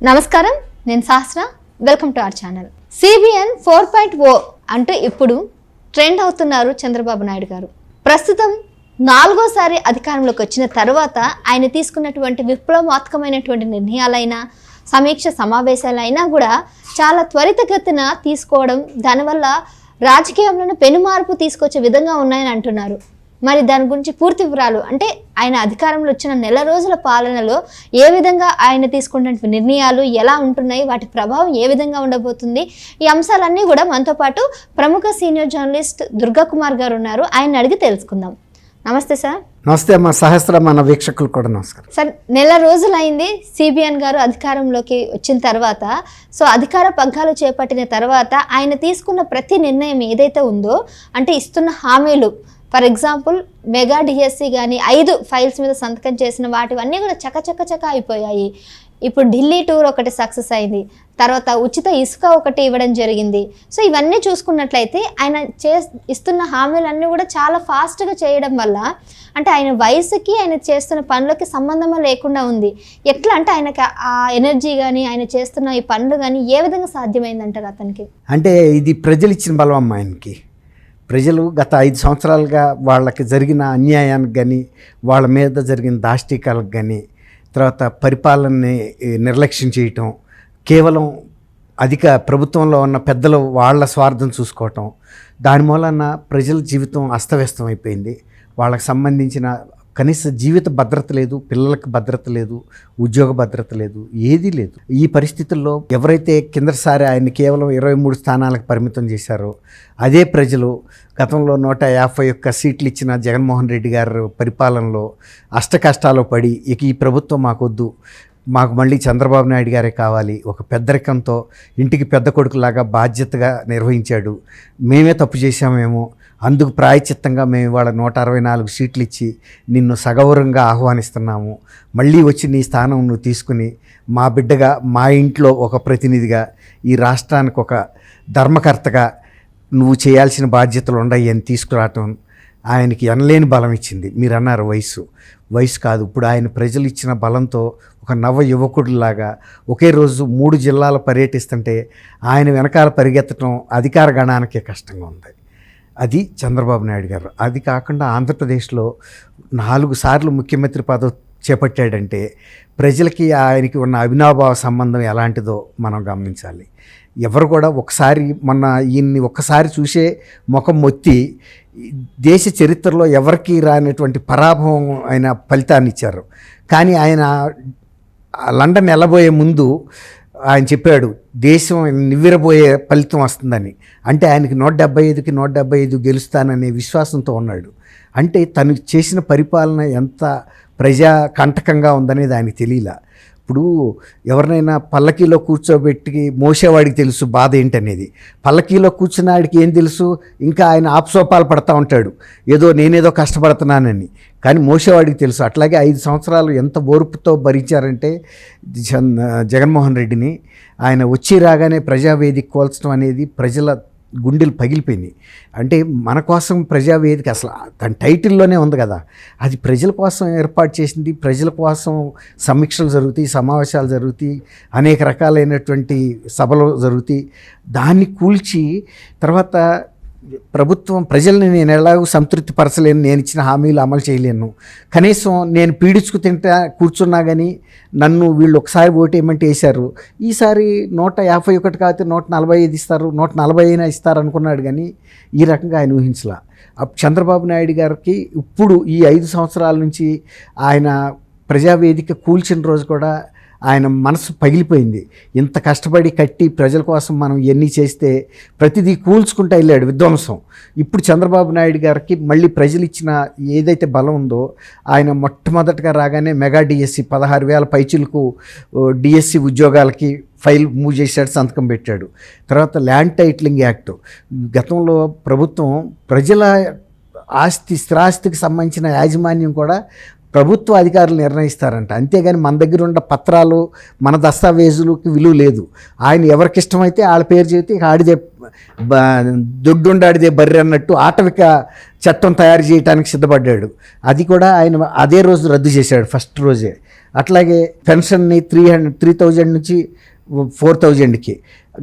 నమస్కారం నేను Sahasra. Welcome to our channel CBN four point O అంటే ఇప్పుడు ట్రెండ్ అవుతున్నారు చంద్రబాబు నాయుడు గారు. ప్రస్తుతం నాలుగోసారి అధికారంలోకి వచ్చిన తర్వాత ఆయన తీసుకున్నటువంటి విప్లవాత్మకమైనటువంటి నిర్ణయాలైనా సమీక్ష సమావేశాలైనా కూడా చాలా త్వరితగతిన తీసుకోవడం దానివల్ల రాజకీయంలోనే పెనుమార్పు తీసుకొచ్చే విధంగా ఉన్నాయని అంటున్నారు. మరి దాని గురించి పూర్తి వివరాలు అంటే ఆయన అధికారంలో వచ్చిన నెల రోజుల పాలనలో ఏ విధంగా ఆయన తీసుకున్నటువంటి నిర్ణయాలు ఎలా ఉంటున్నాయి వాటి ప్రభావం ఏ విధంగా ఉండబోతుంది ఈ అంశాలన్నీ కూడా మనతో పాటు ప్రముఖ సీనియర్ జర్నలిస్ట్ దుర్గా కుమార్ గారు ఉన్నారు. ఆయన అడిగి తెలుసుకుందాం. నమస్తే సార్. నమస్తే అమ్మ సహస్ర మన వీక్షకులు కూడా నమస్కారం. సార్ నెల రోజులైంది సిబిఎన్ గారు అధికారంలోకి వచ్చిన తర్వాత సో అధికార పగ్గాలు చేపట్టిన తర్వాత ఆయన తీసుకున్న ప్రతి నిర్ణయం ఏదైతే ఉందో అంటే ఇస్తున్న హామీలు ఫర్ ఎగ్జాంపుల్ మెగా డిఎస్సి కానీ ఐదు ఫైల్స్ మీద సంతకం చేసిన వాటివన్నీ కూడా చకచక చక అయిపోయాయి. ఇప్పుడు ఢిల్లీ టూర్ ఒకటి సక్సెస్ అయింది. తర్వాత ఉచిత ఇసుక ఒకటి ఇవ్వడం జరిగింది. సో ఇవన్నీ చూసుకున్నట్లయితే ఆయన చే ఇస్తున్న హామీలన్నీ కూడా చాలా ఫాస్ట్గా చేయడం వల్ల అంటే ఆయన వయసుకి ఆయన చేస్తున్న పనులకి సంబంధమే లేకుండా ఉంది. ఎట్లా అంటే ఆయనకి ఆ ఎనర్జీ కానీ ఆయన చేస్తున్న ఈ పనులు కానీ ఏ విధంగా సాధ్యమైందంటారు అతనికి? అంటే ఇది ప్రజలు ఇచ్చిన బలం ఆయనకి. ప్రజలు గత ఐదు సంవత్సరాలుగా వాళ్ళకి జరిగిన అన్యాయానికి కానీ వాళ్ళ మీద జరిగిన దాష్టికాలకు కానీ తర్వాత పరిపాలనని నిర్లక్ష్యం చేయటం కేవలం అధిక ప్రభుత్వంలో ఉన్న పెద్దలు వాళ్ళ స్వార్థం చూసుకోవటం దాని మూలన ప్రజల జీవితం అస్తవ్యస్తం అయిపోయింది వాళ్ళకి సంబంధించిన కనీస జీవిత భద్రత లేదు పిల్లలకు భద్రత లేదు ఉద్యోగ భద్రత లేదు ఏదీ లేదు. ఈ పరిస్థితుల్లో ఎవరైతే కిందసారి ఆయన కేవలం ఇరవై మూడు స్థానాలకు పరిమితం చేశారో అదే ప్రజలు గతంలో నూట యాభై ఒక్క సీట్లు ఇచ్చిన జగన్మోహన్ రెడ్డి గారు పరిపాలనలో అష్టకష్టాలు పడి ఇక ఈ ప్రభుత్వం మాకొద్దు మాకు మళ్ళీ చంద్రబాబు నాయుడు గారే కావాలి ఒక పెద్దరికంతో ఇంటికి పెద్ద కొడుకులాగా బాధ్యతగా నిర్వహించాడు. మేమే తప్పు చేశామేమో అందుకు ప్రాయచిత్తంగా మేము ఇవాళ నూట అరవై నాలుగు సీట్లు ఇచ్చి నిన్ను సగౌరవంగా ఆహ్వానిస్తున్నాము. మళ్ళీ వచ్చి నీ స్థానం నువ్వు తీసుకుని మా బిడ్డగా మా ఇంట్లో ఒక ప్రతినిధిగా ఈ రాష్ట్రానికి ఒక ధర్మకర్తగా నువ్వు చేయాల్సిన బాధ్యతలు ఉన్నాయి అని తీసుకురావటం ఆయనకి ఎనలేని బలం ఇచ్చింది. మీరు అన్నారు వయసు వయసు కాదు ఇప్పుడు ఆయన ప్రజలు ఇచ్చిన బలంతో ఒక నవ యువకుడిలాగా ఒకే రోజు మూడు జిల్లాలు పర్యటిస్తుంటే ఆయన వెనకాల పరిగెత్తడం అధికార గణానికే కష్టంగా ఉంది. అది చంద్రబాబు నాయుడు గారు. అది కాకుండా ఆంధ్రప్రదేశ్లో నాలుగు సార్లు ముఖ్యమంత్రి పదవి చేపట్టాడంటే ప్రజలకి ఆయనకి ఉన్న అవినాభావ సంబంధం ఎలాంటిదో మనం గమనించాలి. ఎవరు కూడా ఒకసారి మొన్న ఈయన్ని ఒక్కసారి చూసే ముఖం మొత్తి దేశ చరిత్రలో ఎవరికి రానటువంటి పరాభవం ఆయన ఫలితాన్ని ఇచ్చారు. కానీ ఆయన లండన్ వెళ్ళబోయే ముందు ఆయన చెప్పాడు దేశం నివ్వెరబోయే ఫలితం వస్తుందని. అంటే ఆయనకి నూట డెబ్బై ఐదుకి నూట డెబ్బై ఐదు గెలుస్తాననే విశ్వాసంతో ఉన్నాడు. అంటే తను చేసిన పరిపాలన ఎంత ప్రజా కంటకంగా ఉందనేది ఆయనకు తెలియలా. ఇప్పుడు ఎవరినైనా పల్లకీలో కూర్చోబెట్టి మోసేవాడికి తెలుసు బాధ ఏంటనేది. పల్లకీలో కూర్చున్నాడికి ఏం తెలుసు? ఇంకా ఆయన ఆప్సోపాలు పడతా ఉంటాడు. ఏదో నేనేదో కష్టపడుతున్నానని. కానీ మోసేవాడికి తెలుసు. అట్లాగే ఐదు సంవత్సరాలు ఎంత ఓర్పుతో భరించారంటే జన్ జగన్మోహన్ రెడ్డిని. ఆయన వచ్చి రాగానే ప్రజావేదిక కోల్చడం అనేది ప్రజల గుండెలు పగిలిపోయింది అంటే మన కోసం ప్రజావేదిక అసలు దాని టైటిల్లోనే ఉంది కదా. అది ప్రజల కోసం ఏర్పాటు చేసింది ప్రజల కోసం సమీక్షలు జరుగుతాయి సమావేశాలు జరుగుతాయి అనేక రకాలైనటువంటి సభలు జరుగుతాయి. దాన్ని కూల్చి తర్వాత ప్రభుత్వం ప్రజల్ని నేను ఎలాగో సంతృప్తి పరచలేను నేను ఇచ్చిన హామీలు అమలు చేయలేను. కనీసం నేను పీడించుకు తింటా కూర్చున్నా కానీ నన్ను వీళ్ళు ఒకసారి ఓటేయమంటే వేశారు. ఈసారి నూట యాభై ఒకటి కాకపోతే నూట నలభై ఐదు ఇస్తారు నూట నలభై అయినా ఇస్తారు అనుకున్నాడు కానీ ఈ రకంగా ఆయన ఊహించలా. అప్పుడు చంద్రబాబు నాయుడు గారికి ఇప్పుడు ఈ ఐదు సంవత్సరాల నుంచి ఆయన ప్రజావేదిక కూల్చిన రోజు కూడా ఆయన మనసు పగిలిపోయింది. ఇంత కష్టపడి కట్టి ప్రజల కోసం మనం ఎన్ని చేస్తే ప్రతిదీ కూల్చుకుంటూ వెళ్ళాడు విధ్వంసం. ఇప్పుడు చంద్రబాబు నాయుడు గారికి మళ్ళీ ప్రజలు ఇచ్చిన ఏదైతే బలం ఉందో ఆయన మొట్టమొదటగా రాగానే మెగా డిఎస్సి పదహారు వేల పైచులకు డిఎస్సి ఉద్యోగాలకి ఫైల్ మూవ్ చేశాడు సంతకం పెట్టాడు. తర్వాత ల్యాండ్ టైటిలింగ్ యాక్ట్. గతంలో ప్రభుత్వం ప్రజల ఆస్తి స్థిరాస్తికి సంబంధించిన యాజమాన్యం కూడా ప్రభుత్వ అధికారులు నిర్ణయిస్తారంట. అంతేగాని మన దగ్గర ఉన్న పత్రాలు మన దస్తావేజులకి విలువ లేదు. ఆయన ఎవరికి ఇష్టమైతే వాళ్ళ పేరు చెబితే ఆడిదే దొడ్డుండాడిదే బర్రె అన్నట్టు ఆటవిక చట్టం తయారు చేయడానికి సిద్ధపడ్డాడు. అది కూడా ఆయన అదే రోజు రద్దు చేశాడు ఫస్ట్ రోజే. అట్లాగే పెన్షన్ని త్రీ హండ్రెడ్ త్రీ థౌజండ్ నుంచి ఫోర్ థౌజండ్కి.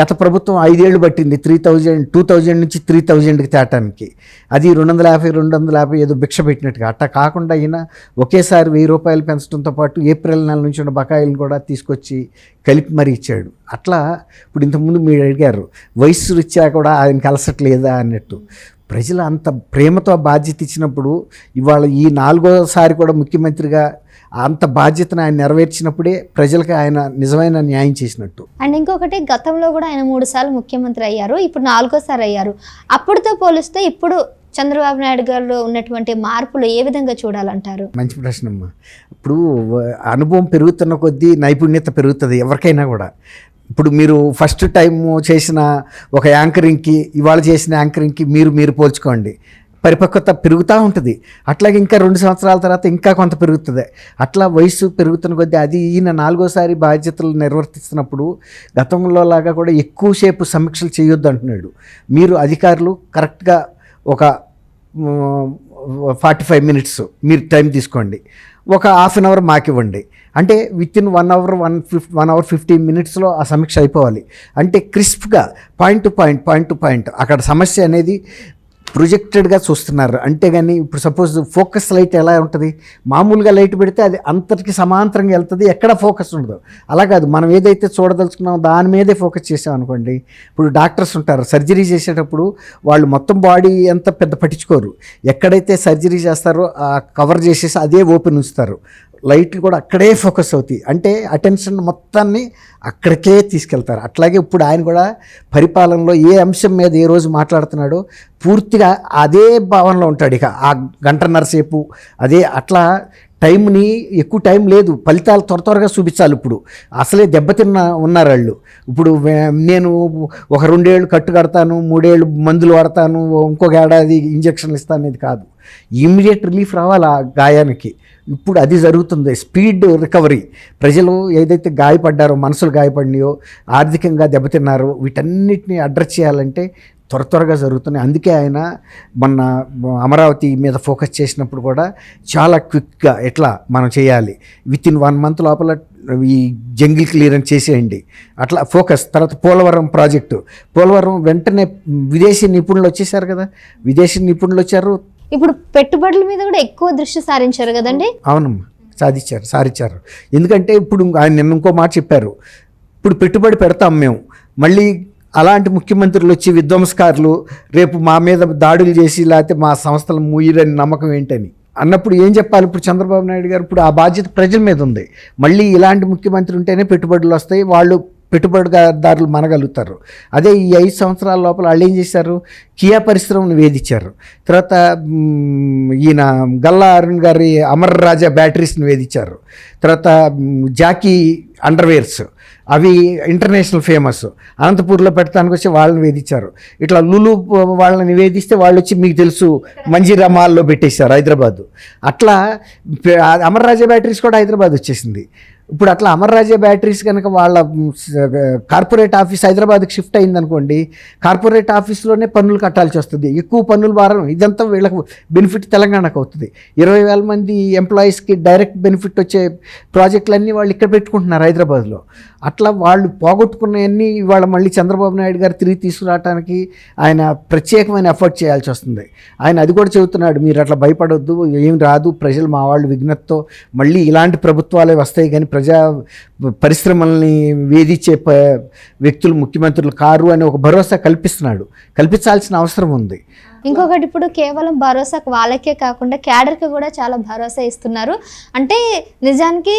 గత ప్రభుత్వం ఐదేళ్ళు పట్టింది. త్రీ థౌజండ్ టూ థౌజండ్ నుంచి త్రీ థౌజండ్కి తేటానికి. అది రెండు వందల యాభై రెండు వందల యాభై ఏదో భిక్ష పెట్టినట్టుగా. అట్టా కాకుండా అయినా ఒకేసారి వెయ్యి రూపాయలు పెంచడంతో పాటు ఏప్రిల్ నెల నుంచి ఉన్న బకాయిలు కూడా తీసుకొచ్చి కలిపి మరీ ఇచ్చాడు. అట్లా ఇప్పుడు ఇంతకుముందు మీరు అడిగారు వయస్సు రీత్యా కూడా ఆయనకి అలసట్లేదా అన్నట్టు. ప్రజలు అంత ప్రేమతో బాధ్యత ఇచ్చినప్పుడు ఇవాళ ఈ నాలుగోసారి కూడా ముఖ్యమంత్రిగా అంత బాధ్యతను ఆయన నెరవేర్చినప్పుడే ప్రజలకు ఆయన నిజమైన న్యాయం చేసినట్టు. అండ్ ఇంకొకటి గతంలో కూడా ఆయన మూడు సార్లు ముఖ్యమంత్రి అయ్యారు ఇప్పుడు నాలుగోసారి అయ్యారు. అప్పుడుతో పోలిస్తే ఇప్పుడు చంద్రబాబు నాయుడు గారిలో ఉన్నటువంటి మార్పులు ఏ విధంగా చూడాలంటారు? మంచి ప్రశ్న అమ్మా ఇప్పుడు అనుభవం పెరుగుతున్న కొద్దీ నైపుణ్యత పెరుగుతుంది ఎవరికైనా కూడా. ఇప్పుడు మీరు ఫస్ట్ టైం చేసిన ఒక యాంకరింగ్కి ఇవాళ చేసిన యాంకరింగ్కి మీరు మీరు పోల్చుకోండి. పరిపక్వత పెరుగుతూ ఉంటుంది. అట్లాగే ఇంకా రెండు సంవత్సరాల తర్వాత ఇంకా కొంత పెరుగుతుంది. అట్లా వయసు పెరుగుతున్న కొద్దీ అది ఈయన నాలుగోసారి బాధ్యతలు నిర్వర్తిస్తున్నప్పుడు గతంలో లాగా కూడా ఎక్కువసేపు సమీక్షలు చేయొద్దు అంటున్నాడు. మీరు అధికారులు కరెక్ట్గా ఒక ఫార్టీ ఫైవ్ మినిట్స్ మీరు టైం తీసుకోండి. ఒక హాఫ్ అన్ అవర్ మాకు ఇవ్వండి అంటే within one hour one fif one hour fifteen మినిట్స్లో ఆ సమీక్ష అయిపోవాలి. అంటే క్రిస్ప్గా point to point point to point అక్కడ సమస్య అనేది ప్రొజెక్టెడ్గా చూస్తున్నారు. అంటే కానీ ఇప్పుడు సపోజ్ ఫోకస్ లైట్ ఎలా ఉంటుంది? మామూలుగా లైట్ పెడితే అది అంతటికి సమాంతరంగా వెళ్తుంది. ఎక్కడ ఫోకస్ ఉండదు. అలా కాదు. మనం ఏదైతే చూడదలుచుకున్నామో దాని మీదే ఫోకస్ చేసాం అనుకోండి. ఇప్పుడు డాక్టర్స్ ఉంటారు. సర్జరీ చేసేటప్పుడు వాళ్ళు మొత్తం బాడీ అంత పెద్ద పట్టించుకోరు. ఎక్కడైతే సర్జరీ చేస్తారో ఆ కవర్ చేసేసి అదే ఓపెన్ ఉంచుతారు. లైట్లు కూడా అక్కడే ఫోకస్ అవుతాయి. అంటే అటెన్షన్ మొత్తాన్ని అక్కడికే తీసుకెళ్తారు. అట్లాగే ఇప్పుడు ఆయన కూడా పరిపాలనలో ఏ అంశం మీద ఏ రోజు మాట్లాడుతున్నాడో పూర్తిగా అదే భావనలో ఉంటాడు. ఇక ఆ గంటన్నర సేపు అదే అట్లా టైంని ఎక్కువ టైం లేదు. ఫలితాలు త్వర త్వరగా చూపించాలి ఇప్పుడు. అసలే దెబ్బతిన్న ఉన్నారు వాళ్ళు. ఇప్పుడు నేను ఒక రెండేళ్ళు కట్టు కడతాను మూడేళ్ళు మందులు వాడతాను ఇంకొక ఏడాది ఇంజక్షన్లు ఇస్తాను అనేది కాదు. ఇమ్మీడియట్ రిలీఫ్ రావాలి ఆ గాయానికి? ఇప్పుడు అది జరుగుతుంది. Speed recovery. ప్రజలు ఏదైతే గాయపడ్డారో మనసులు గాయపడినాయో ఆర్థికంగా దెబ్బతిన్నారో వీటన్నిటిని అడ్రస్ చేయాలంటే త్వర త్వరగా జరుగుతున్నాయి. అందుకే ఆయన మొన్న అమరావతి మీద ఫోకస్ చేసినప్పుడు కూడా చాలా క్విక్గా ఎట్లా మనం చేయాలి. విత్ ఇన్ వన్ మంత్ లోపల ఈ జంగిల్ క్లియరెన్స్ చేసేయండి. అట్లా ఫోకస్. తర్వాత పోలవరం ప్రాజెక్టు. పోలవరం వెంటనే విదేశీ నిపుణులు వచ్చేసారు కదా. విదేశీ నిపుణులు వచ్చారు. ఇప్పుడు పెట్టుబడుల మీద కూడా ఎక్కువ దృష్టి సారించారు కదండి? అవునమ్మా. సాధించారు. సాధించారు ఎందుకంటే ఇప్పుడు ఆయన నిన్న ఇంకో మాట చెప్పారు. ఇప్పుడు పెట్టుబడి పెడతాం మేము. మళ్ళీ అలాంటి ముఖ్యమంత్రులు వచ్చి విధ్వంసకారులు రేపు మా మీద దాడులు చేసి లేకపోతే మా సంస్థలు మూయరని నమ్మకం ఏంటని? అన్నప్పుడు ఏం చెప్పాలి? ఇప్పుడు చంద్రబాబు నాయుడు గారు ఇప్పుడు ఆ బాధ్యత ప్రజల మీద ఉంది. మళ్ళీ ఇలాంటి ముఖ్యమంత్రి ఉంటేనే పెట్టుబడులు వస్తాయి. వాళ్ళు పెట్టుబడిదారులు మనగలుగుతారు. అదే ఈ ఐదు సంవత్సరాల లోపల వాళ్ళు ఏం చేశారు? కియా పరిశ్రమను వేధించారు. తర్వాత ఈయన గల్లా అరుణ్ గారి అమర్ రాజా బ్యాటరీస్ని వేధించారు. తర్వాత జాకీ అండర్వేర్స్ అవి ఇంటర్నేషనల్ ఫేమస్. అనంతపూర్లో పెట్టడానికి వచ్చి వాళ్ళని వేధించారు. ఇట్లా లులు వాళ్ళని వేధిస్తే వాళ్ళు వచ్చి మీకు తెలుసు మంజీరా మాల్లో పెట్టేశారు హైదరాబాద్. అట్లా పె- అమర్ రాజా బ్యాటరీస్ కూడా హైదరాబాద్ వచ్చేసింది. ఇప్పుడు అట్లా అమర్ బ్యాటరీస్ కనుక వాళ్ళ కార్పొరేట్ ఆఫీస్ హైదరాబాద్కి షిఫ్ట్ అయిందనుకోండి కార్పొరేట్ ఆఫీస్లోనే పన్నులు కట్టాల్సి వస్తుంది. ఎక్కువ పన్నులు భారం ఇదంతా వీళ్ళకు బెనిఫిట్ తెలంగాణకు అవుతుంది. ఇరవై వేల మంది ఎంప్లాయీస్కి డైరెక్ట్ బెనిఫిట్ వచ్చే ప్రాజెక్టులన్నీ వాళ్ళు ఇక్కడ పెట్టుకుంటున్నారు హైదరాబాద్లో. అట్లా వాళ్ళు పోగొట్టుకున్నవన్నీ ఇవాళ మళ్ళీ చంద్రబాబు నాయుడు గారు తిరిగి తీసుకురావడానికి ఆయన ప్రత్యేకమైన ఎఫర్ట్ చేయాల్సి వస్తుంది. ఆయన అది కూడా చెబుతున్నాడు మీరు అట్లా భయపడొద్దు ఏం రాదు ప్రజలు మా వాళ్ళు విఘ్నతతో మళ్ళీ ఇలాంటి ప్రభుత్వాలే వస్తాయి కానీ ప్రజా పరిశ్రమల్ని వేధించే ప వ్యక్తులు ముఖ్యమంత్రులు కారు అని ఒక భరోసా కల్పిస్తున్నాడు. కల్పించాల్సిన అవసరం ఉంది. ఇంకొకటి ఇప్పుడు కేవలం భరోసా వాళ్ళకే కాకుండా క్యాడర్కి కూడా చాలా భరోసా ఇస్తున్నారు. అంటే నిజానికి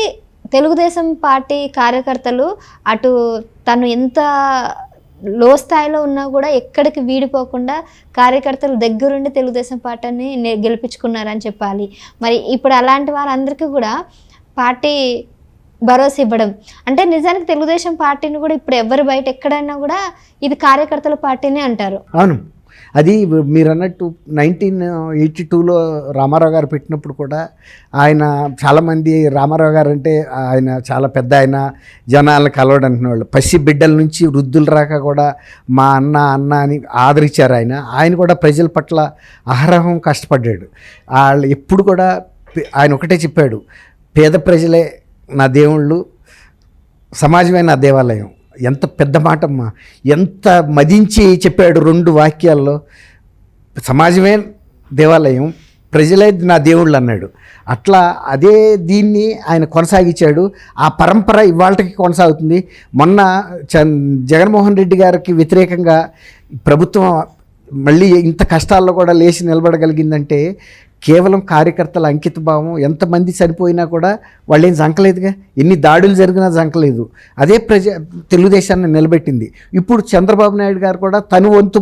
తెలుగుదేశం పార్టీ కార్యకర్తలు అటు తను ఎంత లో స్థాయిలో ఉన్నా కూడా ఎక్కడికి వీడిపోకుండా కార్యకర్తలు దగ్గరుండి తెలుగుదేశం పార్టీని గెలిపించుకున్నారని చెప్పాలి. మరి ఇప్పుడు అలాంటి వారందరికీ కూడా పార్టీ భరోసా ఇవ్వడం. అంటే నిజానికి తెలుగుదేశం పార్టీని కూడా ఇప్పుడు ఎవరు బయట ఎక్కడైనా కూడా ఇది కార్యకర్తల పార్టీనే అంటారు. అవును. అది మీరు అన్నట్టు నైన్టీన్ ఎయిటీ టూలో రామారావు గారు పెట్టినప్పుడు కూడా ఆయన చాలామంది రామారావు గారు అంటే ఆయన చాలా పెద్ద ఆయన జనాలను కలవడం వాళ్ళు. పసి బిడ్డల నుంచి వృద్ధులు రాక కూడా మా అన్న అన్న అని ఆదరించారు ఆయన. ఆయన కూడా ప్రజల పట్ల అహరహం కష్టపడ్డాడు. వాళ్ళు ఎప్పుడు కూడా ఆయన ఒకటే చెప్పాడు పేద ప్రజలే నా దేవుళ్ళు సమాజమే నా దేవాలయం. ఎంత పెద్ద మాటమ్మా. ఎంత మదించి చెప్పాడు రెండు వాక్యాల్లో సమాజమే దేవాలయం ప్రజలే నా దేవుళ్ళు అన్నాడు. అట్లా అదే దీన్ని ఆయన కొనసాగించాడు. ఆ పరంపర ఇవాళకి కొనసాగుతుంది. మొన్న చన్ జగన్మోహన్ రెడ్డి గారికి వ్యతిరేకంగా ప్రభుత్వం మళ్ళీ ఇంత కష్టాల్లో కూడా లేచి నిలబడగలిగిందంటే కేవలం కార్యకర్తల అంకిత భావం ఎంతమంది చనిపోయినా కూడా వాళ్ళేం జంకలేదుగా? ఎన్ని దాడులు జరిగినా జంకలేదు. అదే ప్రజ తెలుగుదేశాన్ని నిలబెట్టింది. ఇప్పుడు చంద్రబాబు నాయుడు గారు కూడా తను వంతు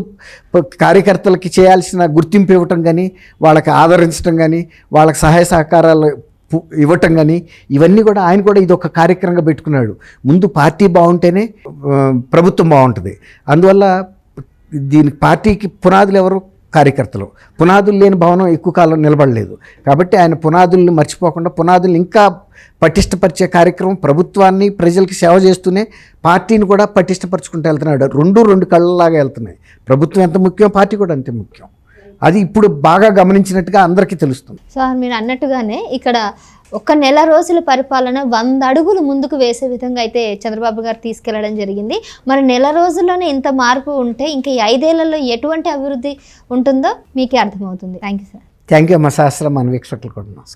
కార్యకర్తలకి చేయాల్సిన గుర్తింపు ఇవ్వటం కానీ వాళ్ళకి ఆదరించడం కానీ వాళ్ళకి సహాయ సహకారాలు ఇవ్వటం కానీ ఇవన్నీ కూడా ఆయన కూడా ఇది ఒక కార్యక్రమంగా పెట్టుకున్నాడు. ముందు పార్టీ బాగుంటేనే ప్రభుత్వం బాగుంటుంది. అందువల్ల దీనికి పార్టీకి పునాదులు ఎవరు కార్యకర్తలు. పునాదులు లేని భవనం ఎక్కువ కాలం నిలబడలేదు. కాబట్టి ఆయన పునాదుల్ని మర్చిపోకుండా పునాదులు ఇంకా పటిష్టపరిచే కార్యక్రమం ప్రభుత్వాన్ని ప్రజలకి సేవ చేస్తూనే పార్టీని కూడా పటిష్టపరుచుకుంటూ వెళ్తున్నాడు. రెండు రెండు కళ్ళలాగా వెళ్తున్నాయి. ప్రభుత్వం ఎంత ముఖ్యం పార్టీ కూడా అంతే ముఖ్యం. అది ఇప్పుడు బాగా గమనించినట్టుగా అందరికీ తెలుస్తుంది. సార్ మీరు అన్నట్టుగానే ఇక్కడ ఒక నెల రోజుల పరిపాలన వంద అడుగులు ముందుకు వేసే విధంగా అయితే చంద్రబాబు గారు తీసుకెళ్ళడం జరిగింది. మరి నెల రోజుల్లోనే ఇంత మార్పు ఉంటే ఇంకా ఈ ఐదేళ్ళలో ఎటువంటి అభివృద్ధి ఉంటుందో మీకే అర్థమవుతుంది. Thank you sir. Thank you అమ్మ శాస్త్రం మన వీక్షకులు కూడా. నమస్కారం